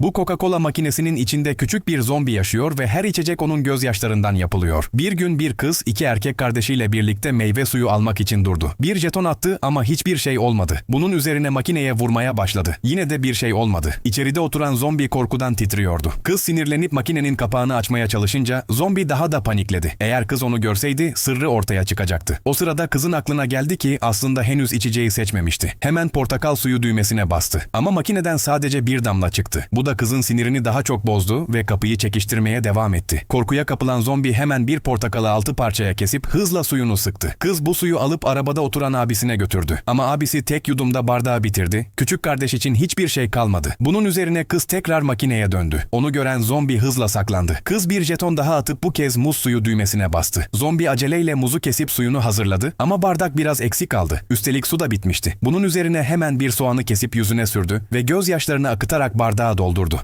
Bu Coca-Cola makinesinin içinde küçük bir zombi yaşıyor ve her içecek onun gözyaşlarından yapılıyor. Bir gün bir kız iki erkek kardeşiyle birlikte meyve suyu almak için durdu. Bir jeton attı ama hiçbir şey olmadı. Bunun üzerine makineye vurmaya başladı. Yine de bir şey olmadı. İçeride oturan zombi korkudan titriyordu. Kız sinirlenip makinenin kapağını açmaya çalışınca zombi daha da panikledi. Eğer kız onu görseydi sırrı ortaya çıkacaktı. O sırada kızın aklına geldi ki aslında henüz içeceği seçmemişti. Hemen portakal suyu düğmesine bastı. Ama makineden sadece bir damla çıktı. Bu da kızın sinirini daha çok bozdu ve kapıyı çekiştirmeye devam etti. Korkuya kapılan zombi hemen bir portakalı altı parçaya kesip hızla suyunu sıktı. Kız bu suyu alıp arabada oturan abisine götürdü. Ama abisi tek yudumda bardağı bitirdi. Küçük kardeş için hiçbir şey kalmadı. Bunun üzerine kız tekrar makineye döndü. Onu gören zombi hızla saklandı. Kız bir jeton daha atıp bu kez muz suyu düğmesine bastı. Zombi aceleyle muzu kesip suyunu hazırladı ama bardak biraz eksik kaldı. Üstelik su da bitmişti. Bunun üzerine hemen bir soğanı kesip yüzüne sürdü ve gözyaşlarını akıtarak bardağa doldurdu.